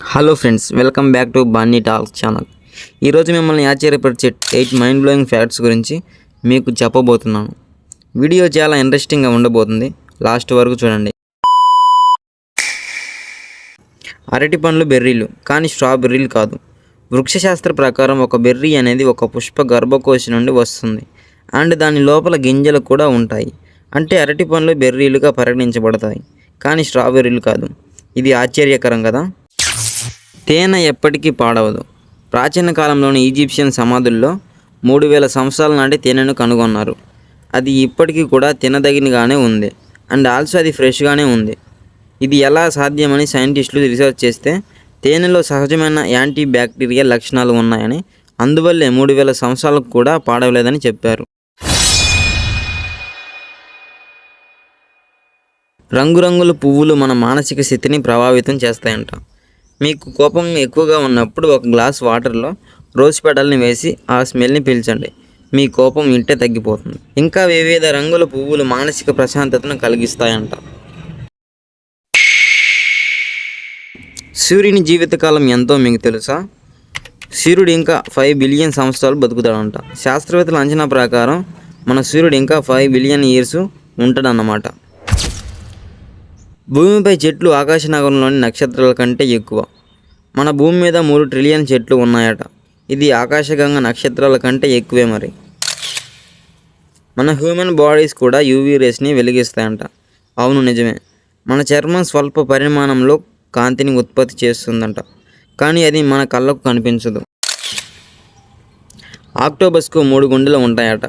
Hello friends welcome back to Bunny talks channel ఈరోజు మిమ్మల్ని ఆశ్చర్యపరిచే ఎయిట్ మైండ్ బ్లోయింగ్ ఫ్యాక్ట్స్ గురించి మీకు చెప్పబోతున్నాను. వీడియో చాలా ఇంట్రెస్టింగ్గా ఉండబోతుంది. లాస్ట్ వరకు చూడండి. అరటి పండ్లు బెర్రీలు కానీ స్ట్రాబెర్రీలు కాదు. వృక్షశాస్త్ర ప్రకారం ఒక బెర్రీ అనేది ఒక పుష్ప గర్భకోశ నుండి వస్తుంది. అండ్ దాని లోపల గింజలు కూడా ఉంటాయి. అంటే అరటి పండ్లు బెర్రీలుగా పరిగణించబడతాయి. కానీ స్ట్రాబెర్రీలు కాదు. ఇది ఆశ్చర్యకరం కదా? తేనె ఎప్పటికీ పాడవదు. ప్రాచీన కాలంలోని ఈజిప్షియన్ సమాధుల్లో మూడు వేల సంవత్సరాల నాటి తేనెను కనుగొన్నారు. అది ఇప్పటికీ కూడా తినదగినగానే ఉంది అండ్ ఆల్సో అది ఫ్రెష్గానే ఉంది. ఇది ఎలా సాధ్యమని సైంటిస్టులు రీసెర్చ్ చేస్తే తేనెలో సహజమైన యాంటీ బ్యాక్టీరియా లక్షణాలు ఉన్నాయని అందువల్లే మూడు వేల సంవత్సరాలకు కూడా పాడవలేదని చెప్పారు. రంగురంగుల పువ్వులు మన మానసిక స్థితిని ప్రభావితం చేస్తాయంట. మీకు కోపం ఎక్కువగా ఉన్నప్పుడు ఒక గ్లాస్ వాటర్లో రోజ్ పెడల్ని వేసి ఆ స్మెల్ని పీల్చండి. మీ కోపం ఇంటే తగ్గిపోతుంది. ఇంకా వివిధ రంగుల పువ్వులు మానసిక ప్రశాంతతను కలిగిస్తాయంట. సూర్యుని జీవితకాలం ఎంతో మీకు తెలుసా? సూర్యుడు ఇంకా ఫైవ్ బిలియన్ సంవత్సరాలు బతుకుతాడంట. శాస్త్రవేత్తల అంచనా ప్రకారం మన సూర్యుడు ఇంకా ఫైవ్ బిలియన్ ఇయర్స్ ఉంటాడన్నమాట. భూమిపై చెట్లు ఆకాశనగరంలోని నక్షత్రాల కంటే ఎక్కువ. మన భూమి మీద మూడు ట్రిలియన్ చెట్లు ఉన్నాయట. ఇది ఆకాశగంగ నక్షత్రాల కంటే ఎక్కువే మరి. మన హ్యూమన్ బాడీస్ కూడా యూవీ రేస్ని వెలిగిస్తాయంట. అవును నిజమే. మన చర్మం స్వల్ప పరిమాణంలో కాంతిని ఉత్పత్తి చేస్తుందంట. కానీ అది మన కళ్ళకు కనిపించదు. ఆక్టోబస్కు మూడు గుండెలు ఉంటాయట.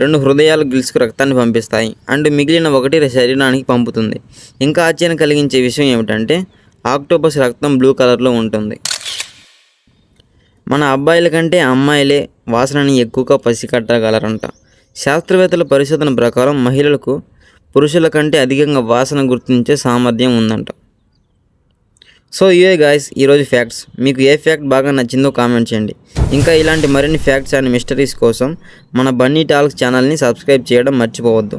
రెండు హృదయాలు గిల్స్కు రక్తాన్ని పంపిస్తాయి. అండ్ మిగిలిన ఒకటి శరీరానికి పంపుతుంది. ఇంకా ఆశ్చర్యం కలిగించే విషయం ఏమిటంటే ఆక్టోపస్ రక్తం బ్లూ కలర్లో ఉంటుంది. మన అబ్బాయిల కంటే అమ్మాయిలే వాసనని ఎక్కువగా పసికట్టగలరంట. శాస్త్రవేత్తల పరిశోధన ప్రకారం మహిళలకు పురుషుల కంటే అధికంగా వాసన గుర్తించే సామర్థ్యం ఉందంట. సో ఇవే గాయస్ ఈరోజు ఫ్యాక్ట్స్ మీకు ఏ ఫ్యాక్ట్ బాగా నచ్చిందో కామెంట్ చేయండి. ఇంకా ఇలాంటి మరిన్ని ఫ్యాక్ట్స్ అండ్ మిస్టరీస్ కోసం మన బన్నీ టాల్క్స్ ఛానల్ని సబ్స్క్రైబ్ చేయడం మర్చిపోవద్దు.